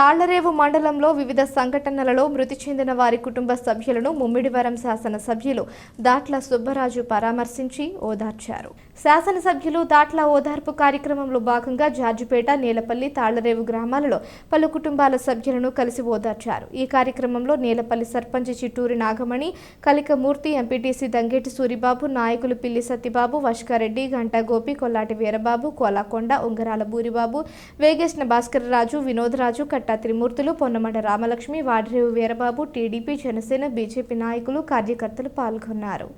తాళ్ళరేవు మండలంలో వివిధ సంఘటనలలో మృతి చెందిన వారి కుటుంబ సభ్యులను ముమ్మిడివరం శాసన సభ్యులు దాట్ల సుబ్బరాజు పరామర్శించి ఓదార్చారు. శాసనసభ్యులు దాట్ల ఓదార్పు కార్యక్రమంలో భాగంగా జార్జిపేట నేలపల్లి తాళ్ళరేవు గ్రామాలలో పలు కుటుంబాల సభ్యులను కలిసి ఓదార్చారు. ఈ కార్యక్రమంలో నేలపల్లి సర్పంచ్ చిట్టూరి నాగమణి కలికమూర్తి ఎంపీటీసీ దంగేటి సూరిబాబు నాయకులు పిల్లి సత్యబాబు వష్కారెడ్డి గంటా గోపి కొల్లాటి వీరబాబు కోలాకొండ ఉంగరాల బూరిబాబు వేగేశ్న భాస్కరరాజు వినోదరాజు కట్ట కట్టా త్రిమూర్తులు పొన్నమట రామలక్ష్మి వాడిరేవు వీరబాబు టీడీపీ జనసేన బీజేపీ నాయకులు కార్యకర్తలు పాల్గొన్నారు.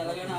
ఎలాగైనా